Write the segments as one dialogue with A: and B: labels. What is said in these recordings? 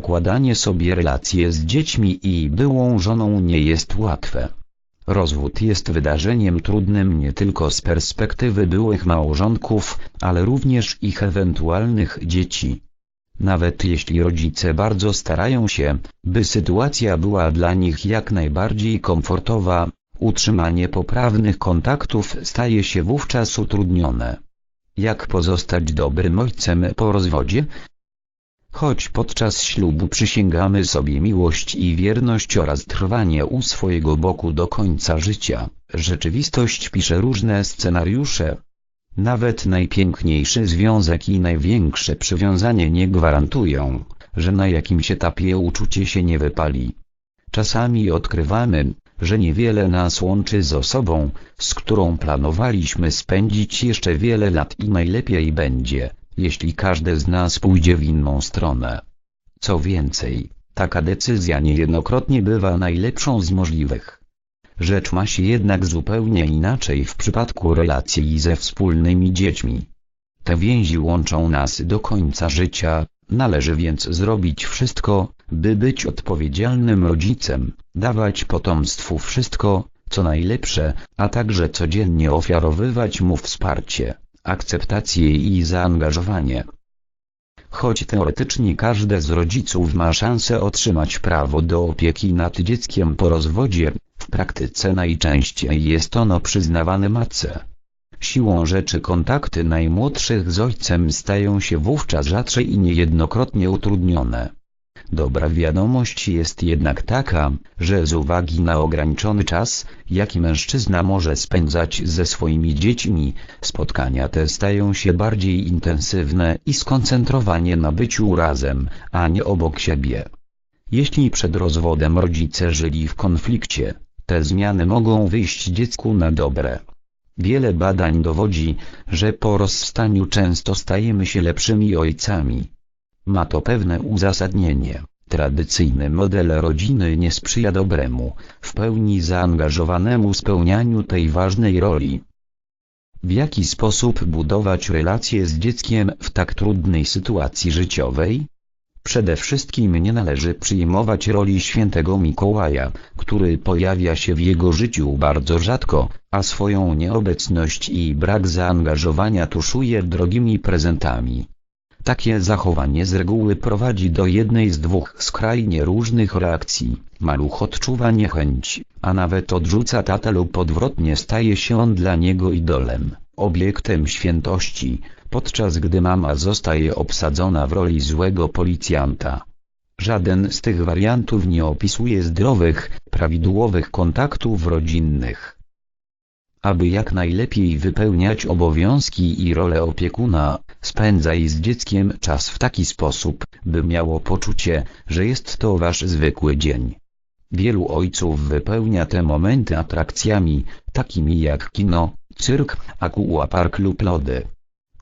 A: Układanie sobie relacje z dziećmi i byłą żoną nie jest łatwe. Rozwód jest wydarzeniem trudnym nie tylko z perspektywy byłych małżonków, ale również ich ewentualnych dzieci. Nawet jeśli rodzice bardzo starają się, by sytuacja była dla nich jak najbardziej komfortowa, utrzymanie poprawnych kontaktów staje się wówczas utrudnione. Jak pozostać dobrym ojcem po rozwodzie? Choć podczas ślubu przysięgamy sobie miłość i wierność oraz trwanie u swojego boku do końca życia, rzeczywistość pisze różne scenariusze. Nawet najpiękniejszy związek i największe przywiązanie nie gwarantują, że na jakimś etapie uczucie się nie wypali. Czasami odkrywamy, że niewiele nas łączy z osobą, z którą planowaliśmy spędzić jeszcze wiele lat i najlepiej będzie, jeśli każdy z nas pójdzie w inną stronę. Co więcej, taka decyzja niejednokrotnie bywa najlepszą z możliwych. Rzecz ma się jednak zupełnie inaczej w przypadku relacji ze wspólnymi dziećmi. Te więzi łączą nas do końca życia, należy więc zrobić wszystko, by być odpowiedzialnym rodzicem, dawać potomstwu wszystko, co najlepsze, a także codziennie ofiarowywać mu wsparcie akceptację i zaangażowanie. Choć teoretycznie każdy z rodziców ma szansę otrzymać prawo do opieki nad dzieckiem po rozwodzie, w praktyce najczęściej jest ono przyznawane matce. Siłą rzeczy kontakty najmłodszych z ojcem stają się wówczas rzadsze i niejednokrotnie utrudnione. Dobra wiadomość jest jednak taka, że z uwagi na ograniczony czas, jaki mężczyzna może spędzać ze swoimi dziećmi, spotkania te stają się bardziej intensywne i skoncentrowanie na byciu razem, a nie obok siebie. Jeśli przed rozwodem rodzice żyli w konflikcie, te zmiany mogą wyjść dziecku na dobre. Wiele badań dowodzi, że po rozstaniu często stajemy się lepszymi ojcami. Ma to pewne uzasadnienie. Tradycyjny model rodziny nie sprzyja dobremu, w pełni zaangażowanemu spełnianiu tej ważnej roli. W jaki sposób budować relacje z dzieckiem w tak trudnej sytuacji życiowej? Przede wszystkim nie należy przyjmować roli świętego Mikołaja, który pojawia się w jego życiu bardzo rzadko, a swoją nieobecność i brak zaangażowania tuszuje drogimi prezentami. Takie zachowanie z reguły prowadzi do jednej z dwóch skrajnie różnych reakcji. Maluch odczuwa niechęć, a nawet odrzuca tatę lub odwrotnie staje się on dla niego idolem, obiektem świętości, podczas gdy mama zostaje obsadzona w roli złego policjanta. Żaden z tych wariantów nie opisuje zdrowych, prawidłowych kontaktów rodzinnych. Aby jak najlepiej wypełniać obowiązki i rolę opiekuna, spędzaj z dzieckiem czas w taki sposób, by miało poczucie, że jest to wasz zwykły dzień. Wielu ojców wypełnia te momenty atrakcjami, takimi jak kino, cyrk, aquapark lub lody.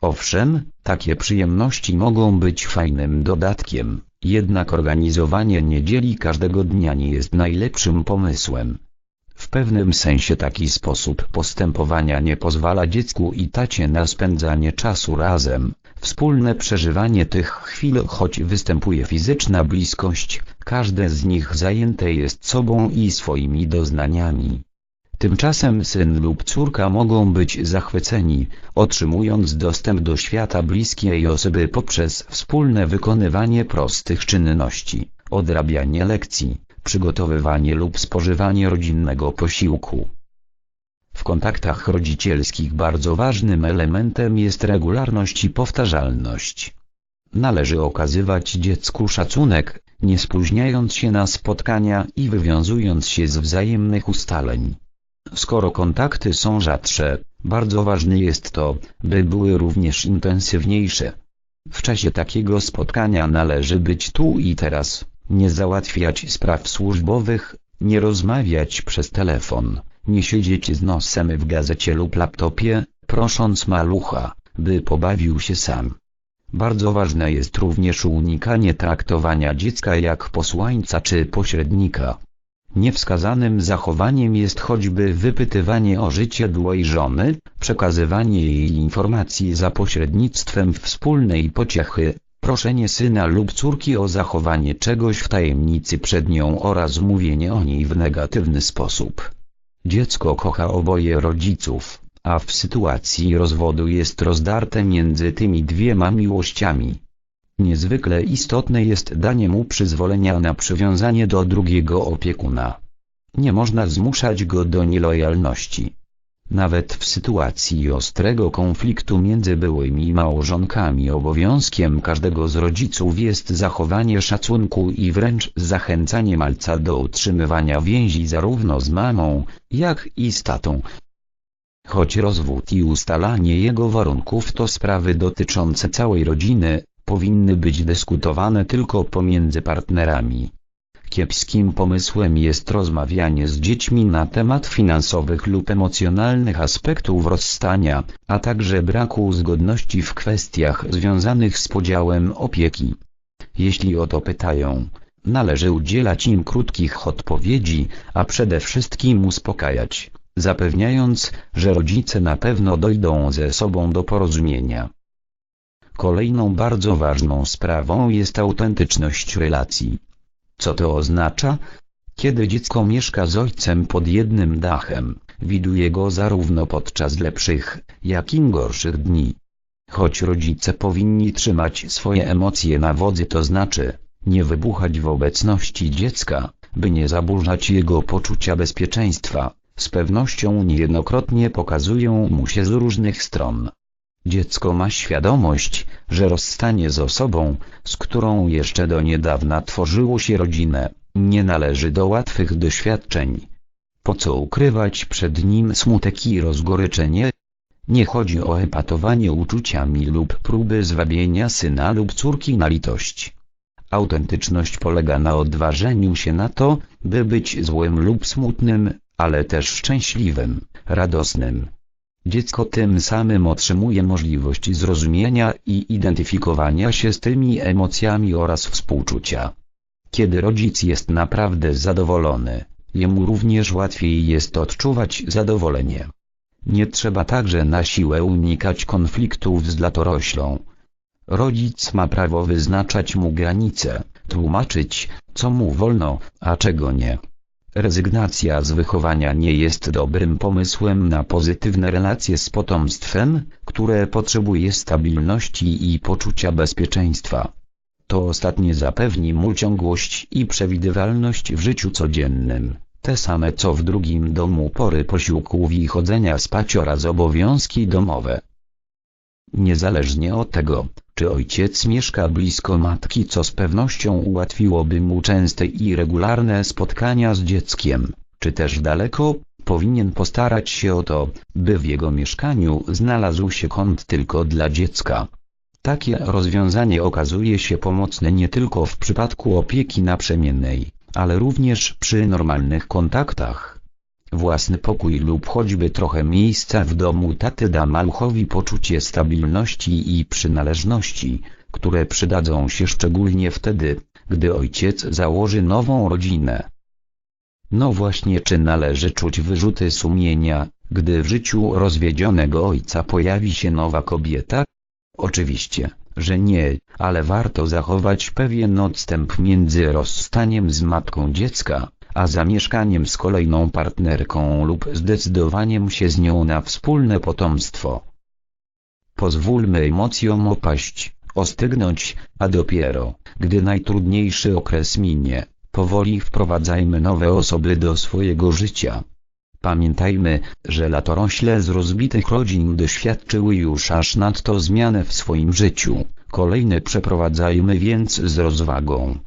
A: Owszem, takie przyjemności mogą być fajnym dodatkiem, jednak organizowanie niedzieli każdego dnia nie jest najlepszym pomysłem. W pewnym sensie taki sposób postępowania nie pozwala dziecku i tacie na spędzanie czasu razem, wspólne przeżywanie tych chwil choć występuje fizyczna bliskość, każde z nich zajęte jest sobą i swoimi doznaniami. Tymczasem syn lub córka mogą być zachwyceni, otrzymując dostęp do świata bliskiej osoby poprzez wspólne wykonywanie prostych czynności, odrabianie lekcji, przygotowywanie lub spożywanie rodzinnego posiłku. W kontaktach rodzicielskich bardzo ważnym elementem jest regularność i powtarzalność. Należy okazywać dziecku szacunek, nie spóźniając się na spotkania i wywiązując się z wzajemnych ustaleń. Skoro kontakty są rzadsze, bardzo ważne jest to, by były również intensywniejsze. W czasie takiego spotkania należy być tu i teraz, nie załatwiać spraw służbowych, nie rozmawiać przez telefon, nie siedzieć z nosem w gazecie lub laptopie, prosząc malucha, by pobawił się sam. Bardzo ważne jest również unikanie traktowania dziecka jak posłańca czy pośrednika. Niewskazanym zachowaniem jest choćby wypytywanie o życie byłej żony, przekazywanie jej informacji za pośrednictwem wspólnej pociechy, proszenie syna lub córki o zachowanie czegoś w tajemnicy przed nią oraz mówienie o niej w negatywny sposób. Dziecko kocha oboje rodziców, a w sytuacji rozwodu jest rozdarte między tymi dwiema miłościami. Niezwykle istotne jest danie mu przyzwolenia na przywiązanie do drugiego opiekuna. Nie można zmuszać go do nielojalności. Nawet w sytuacji ostrego konfliktu między byłymi małżonkami obowiązkiem każdego z rodziców jest zachowanie szacunku i wręcz zachęcanie malca do utrzymywania więzi zarówno z mamą, jak i z tatą. Choć rozwód i ustalanie jego warunków to sprawy dotyczące całej rodziny, powinny być dyskutowane tylko pomiędzy partnerami. Kiepskim pomysłem jest rozmawianie z dziećmi na temat finansowych lub emocjonalnych aspektów rozstania, a także braku zgodności w kwestiach związanych z podziałem opieki. Jeśli o to pytają, należy udzielać im krótkich odpowiedzi, a przede wszystkim uspokajać, zapewniając, że rodzice na pewno dojdą ze sobą do porozumienia. Kolejną bardzo ważną sprawą jest autentyczność relacji. Co to oznacza? Kiedy dziecko mieszka z ojcem pod jednym dachem, widuje go zarówno podczas lepszych, jak i gorszych dni. Choć rodzice powinni trzymać swoje emocje na wodzy to znaczy, nie wybuchać w obecności dziecka, by nie zaburzać jego poczucia bezpieczeństwa, z pewnością niejednokrotnie pokazują mu się z różnych stron. Dziecko ma świadomość, że rozstanie z osobą, z którą jeszcze do niedawna tworzyło się rodzinę, nie należy do łatwych doświadczeń. Po co ukrywać przed nim smutek i rozgoryczenie? Nie chodzi o epatowanie uczuciami lub próby zwabienia syna lub córki na litość. Autentyczność polega na odważeniu się na to, by być złym lub smutnym, ale też szczęśliwym, radosnym. Dziecko tym samym otrzymuje możliwość zrozumienia i identyfikowania się z tymi emocjami oraz współczucia. Kiedy rodzic jest naprawdę zadowolony, jemu również łatwiej jest odczuwać zadowolenie. Nie trzeba także na siłę unikać konfliktów z latoroślą. Rodzic ma prawo wyznaczać mu granice, tłumaczyć, co mu wolno, a czego nie. Rezygnacja z wychowania nie jest dobrym pomysłem na pozytywne relacje z potomstwem, które potrzebuje stabilności i poczucia bezpieczeństwa. To ostatnie zapewni mu ciągłość i przewidywalność w życiu codziennym, te same co w drugim domu pory posiłków i chodzenia spać oraz obowiązki domowe. Niezależnie od tego, czy ojciec mieszka blisko matki co z pewnością ułatwiłoby mu częste i regularne spotkania z dzieckiem, czy też daleko, powinien postarać się o to, by w jego mieszkaniu znalazł się kąt tylko dla dziecka. Takie rozwiązanie okazuje się pomocne nie tylko w przypadku opieki naprzemiennej, ale również przy normalnych kontaktach. Własny pokój lub choćby trochę miejsca w domu taty da maluchowi poczucie stabilności i przynależności, które przydadzą się szczególnie wtedy, gdy ojciec założy nową rodzinę. No właśnie czy należy czuć wyrzuty sumienia, gdy w życiu rozwiedzionego ojca pojawi się nowa kobieta? Oczywiście, że nie, ale warto zachować pewien odstęp między rozstaniem z matką dziecka, a zamieszkaniem z kolejną partnerką lub zdecydowaniem się z nią na wspólne potomstwo. Pozwólmy emocjom opaść, ostygnąć, a dopiero, gdy najtrudniejszy okres minie, powoli wprowadzajmy nowe osoby do swojego życia. Pamiętajmy, że latorośle z rozbitych rodzin doświadczyły już aż nadto zmianę w swoim życiu, kolejne przeprowadzajmy więc z rozwagą.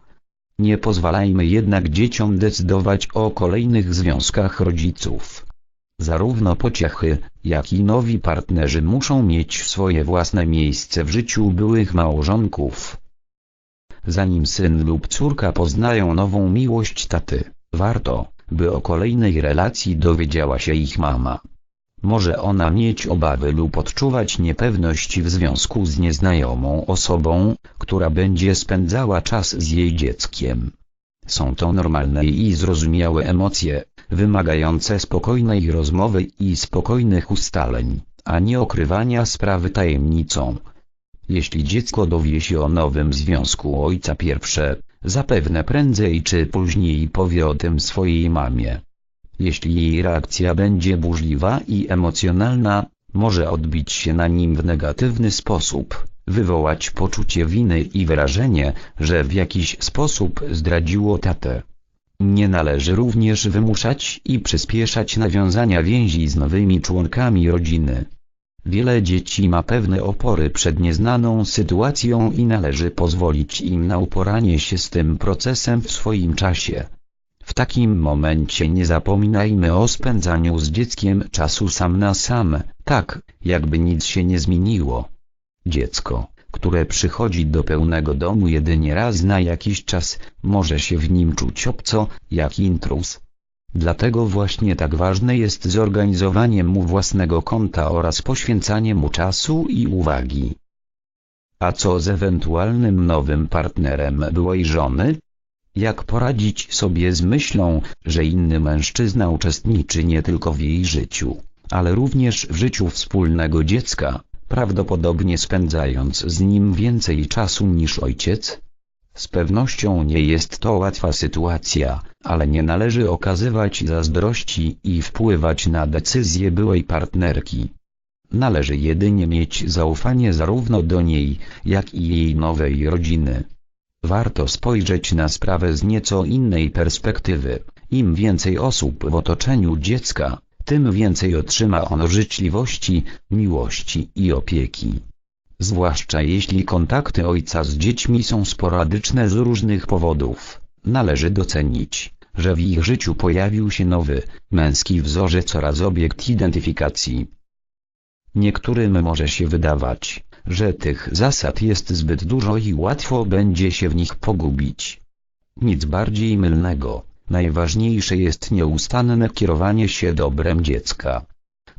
A: Nie pozwalajmy jednak dzieciom decydować o kolejnych związkach rodziców. Zarówno pociechy, jak i nowi partnerzy muszą mieć swoje własne miejsce w życiu byłych małżonków. Zanim syn lub córka poznają nową miłość taty, warto, by o kolejnej relacji dowiedziała się ich mama. Może ona mieć obawy lub odczuwać niepewność w związku z nieznajomą osobą, która będzie spędzała czas z jej dzieckiem. Są to normalne i zrozumiałe emocje, wymagające spokojnej rozmowy i spokojnych ustaleń, a nie okrywania sprawy tajemnicą. Jeśli dziecko dowie się o nowym związku ojca pierwsze, zapewne prędzej czy później powie o tym swojej mamie. Jeśli jej reakcja będzie burzliwa i emocjonalna, może odbić się na nim w negatywny sposób, wywołać poczucie winy i wrażenie, że w jakiś sposób zdradziło tatę. Nie należy również wymuszać i przyspieszać nawiązania więzi z nowymi członkami rodziny. Wiele dzieci ma pewne opory przed nieznaną sytuacją i należy pozwolić im na uporanie się z tym procesem w swoim czasie. W takim momencie nie zapominajmy o spędzaniu z dzieckiem czasu sam na sam, tak, jakby nic się nie zmieniło. Dziecko, które przychodzi do pełnego domu jedynie raz na jakiś czas, może się w nim czuć obco, jak intruz. Dlatego właśnie tak ważne jest zorganizowanie mu własnego konta oraz poświęcanie mu czasu i uwagi. A co z ewentualnym nowym partnerem byłej żony? Jak poradzić sobie z myślą, że inny mężczyzna uczestniczy nie tylko w jej życiu, ale również w życiu wspólnego dziecka, prawdopodobnie spędzając z nim więcej czasu niż ojciec? Z pewnością nie jest to łatwa sytuacja, ale nie należy okazywać zazdrości i wpływać na decyzje byłej partnerki. Należy jedynie mieć zaufanie zarówno do niej, jak i jej nowej rodziny. Warto spojrzeć na sprawę z nieco innej perspektywy. Im więcej osób w otoczeniu dziecka, tym więcej otrzyma ono życzliwości, miłości i opieki. Zwłaszcza jeśli kontakty ojca z dziećmi są sporadyczne z różnych powodów, należy docenić, że w ich życiu pojawił się nowy, męski wzorzec oraz obiekt identyfikacji. Niektórym może się wydawać, że tych zasad jest zbyt dużo i łatwo będzie się w nich pogubić. Nic bardziej mylnego, najważniejsze jest nieustanne kierowanie się dobrem dziecka.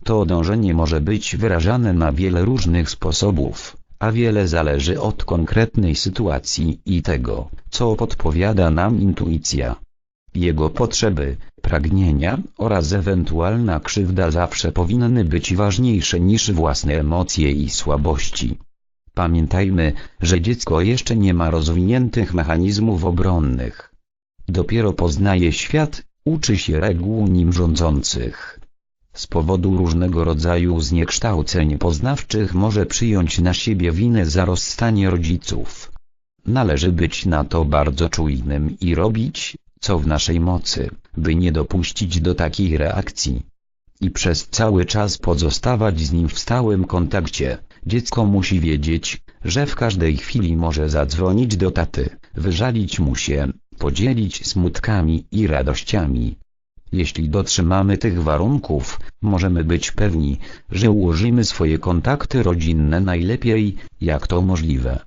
A: To dążenie może być wyrażane na wiele różnych sposobów, a wiele zależy od konkretnej sytuacji i tego, co podpowiada nam intuicja. Jego potrzeby, pragnienia oraz ewentualna krzywda zawsze powinny być ważniejsze niż własne emocje i słabości. Pamiętajmy, że dziecko jeszcze nie ma rozwiniętych mechanizmów obronnych. Dopiero poznaje świat, uczy się reguł nim rządzących. Z powodu różnego rodzaju zniekształceń poznawczych może przyjąć na siebie winę za rozstanie rodziców. Należy być na to bardzo czujnym i robić, co w naszej mocy, by nie dopuścić do takiej reakcji. I przez cały czas pozostawać z nim w stałym kontakcie. Dziecko musi wiedzieć, że w każdej chwili może zadzwonić do taty, wyżalić mu się, podzielić smutkami i radościami. Jeśli dotrzymamy tych warunków, możemy być pewni, że ułożymy swoje kontakty rodzinne najlepiej, jak to możliwe.